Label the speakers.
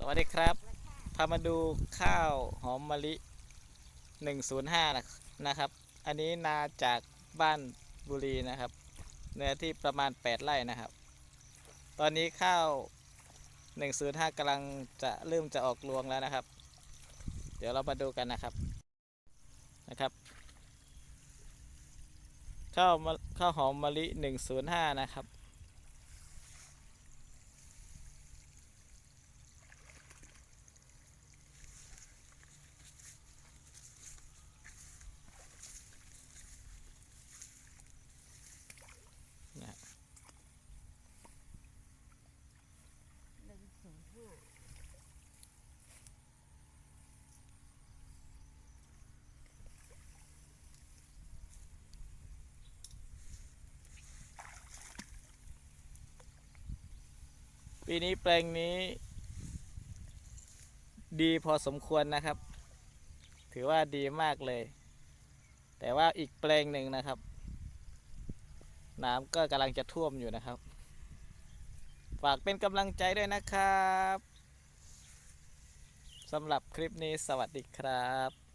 Speaker 1: สวัสดีครับ พามาดูข้าวหอมมะลิ 105 นะนะครับ อันนี้นาจากบ้านบุรีนะครับ เนื้อที่ประมาณ 8 ไร่นะครับ ตอนนี้ข้าว 105กำลังจะเริ่มจะออกรวงแล้วนะครับ เดี๋ยวเรามาดูกันนะครับ นะครับ ข้าวข้าวหอมมะลิ 105 นะครับ นะฮะ ปีนี้แปลงนี้ ดีพอสมควรนะครับ ถือว่าดีมากเลย แต่ว่าอีกแปลงหนึ่งนะครับ น้ำก็กำลังจะท่วมอยู่นะครับ ฝากเป็นกำลังใจด้วยนะครับสำหรับคลิปนี้สวัสดีครับ